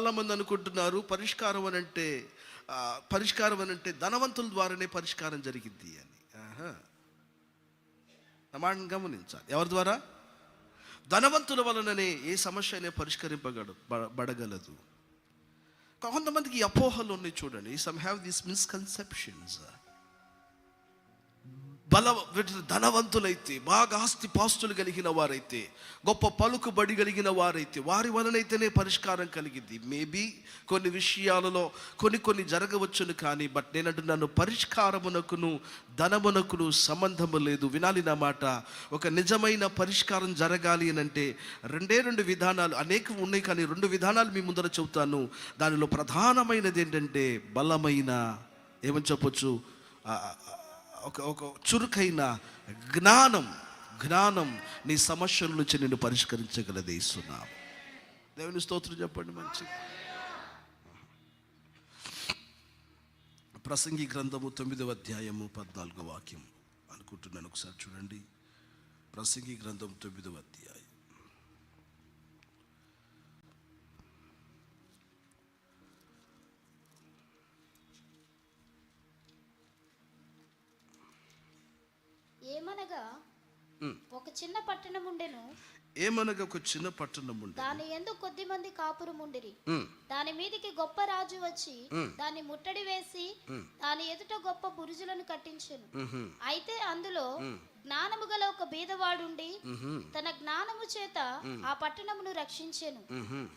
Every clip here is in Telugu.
చాలా మంది అనుకుంటున్నారు పరిష్కారం అని అంటే పరిష్కారం అని అంటే ధనవంతుల ద్వారానే పరిష్కారం జరిగింది అని. ఆహా. గమనించాలి. ఎవరి ద్వారా? ధనవంతుల వలననే ఏ సమస్య అయినా పరిష్కరింపగడ బడగలదు. కొంతమందికి అపోహలు ఉన్నాయి చూడండి. సమ్ హ్యావ్ దీస్ మిస్కన్సెప్షన్స్ బల ధనవంతులైతే బాగా ఆస్తి పాస్తులు కలిగిన వారైతే గొప్ప పలుకుబడి కలిగిన వారైతే వారి వలనైతేనే పరిష్కారం కలిగింది. మేబీ కొన్ని విషయాలలో కొన్ని కొన్ని జరగవచ్చును కానీ బట్ నేను అంటున్నాను పరిష్కారమునకును ధనమునకును సంబంధము లేదు. వినాలి నా మాట. ఒక నిజమైన పరిష్కారం జరగాలి అని అంటే రెండే రెండు విధానాలు అనేక ఉన్నాయి కానీ రెండు విధానాలు మీ ముందర చెబుతాను. దానిలో ప్రధానమైనది ఏంటంటే బలమైన ఏమని చెప్పొచ్చు? ఒక ఒక చురుకైన జ్ఞానం జ్ఞానం నీ సమస్యల నుంచి నేను పరిష్కరించగలదే ఇస్తున్నాము దేవుని స్తోత్రం చెప్పండి మంచి ప్రసంగి గ్రంథము తొమ్మిదవ అధ్యాయము పద్నాలుగో వాక్యం అనుకుంటున్నాను. ఒకసారి చూడండి. ప్రసంగి గ్రంథం తొమ్మిదవ అధ్యాయం. ఏమనగా ఒక చిన్న పట్టణం ఉండెను. ఏమనగా ఒక చిన్న పట్టణం ఉండే దాని ఎందు కొద్ది మంది కాపురం ఉండిరి. దాని మీదికి గొప్ప రాజు వచ్చి దాన్ని ముట్టడి వేసి దాని ఎదుట గొప్ప బురుజులను కట్టించెను. అయితే అందులో జ్ఞానము గల ఒక బీదవాడుండి తన జ్ఞానము చేత ఆ పట్టణమును రక్షించెను.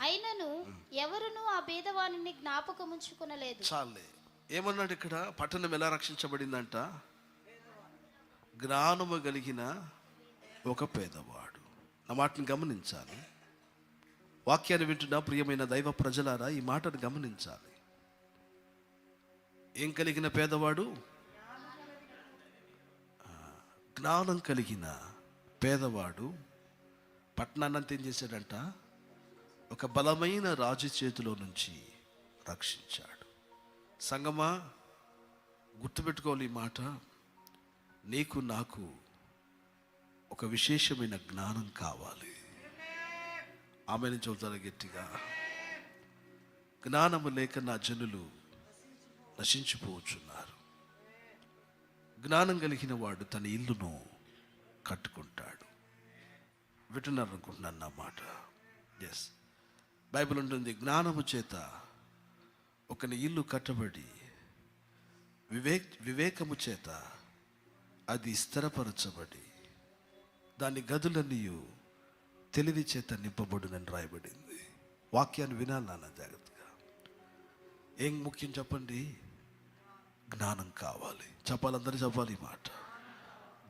అయినను ఎవరును ఆ బీదవాణిని జ్ఞాపకముంచుకునలేదు. చాలే. ఏమన్నాడు ఇక్కడ? పట్టణం ఎలా రక్షించబడిందంట? జ్ఞానము కలిగిన ఒక పేదవాడు. నా మాటను గమనించాలి. వాక్యాన్ని వింటున్న ప్రియమైన దైవ ప్రజలారా ఈ మాటను గమనించాలి. ఏం కలిగిన పేదవాడు? జ్ఞానం కలిగిన పేదవాడు పట్టణాన్నంత ఏం చేశాడంట? ఒక బలమైన రాజు చేతిలో నుంచి రక్షించాడు. సంగమా గుర్తుపెట్టుకోవాలి ఈ మాట. నీకు నాకు ఒక విశేషమైన జ్ఞానం కావాలి. ఆమెను చెబుతాను గట్టిగా. జ్ఞానము లేక నా జనులు నశించిపోవచ్చున్నారు జ్ఞానం కలిగిన వాడు తన ఇల్లును కట్టుకుంటాడు. వింటున్నారనుకుంటున్నాను నా మాట? ఎస్ బైబిల్ ఉంటుంది జ్ఞానము చేత ఒకని ఇల్లు కట్టబడి వివేక్ వివేకము చేత అది స్థిరపరచబడి దాని గదులన్నీ తెలివి చేత నింపబడునని రాయబడింది. వాక్యాన్ని వినాలి నాన్న జాగ్రత్తగా. ఏం ముఖ్యం చెప్పండి? జ్ఞానం కావాలి. చెప్పాలందరూ చెప్పాలి ఈ మాట.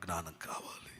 జ్ఞానం కావాలి.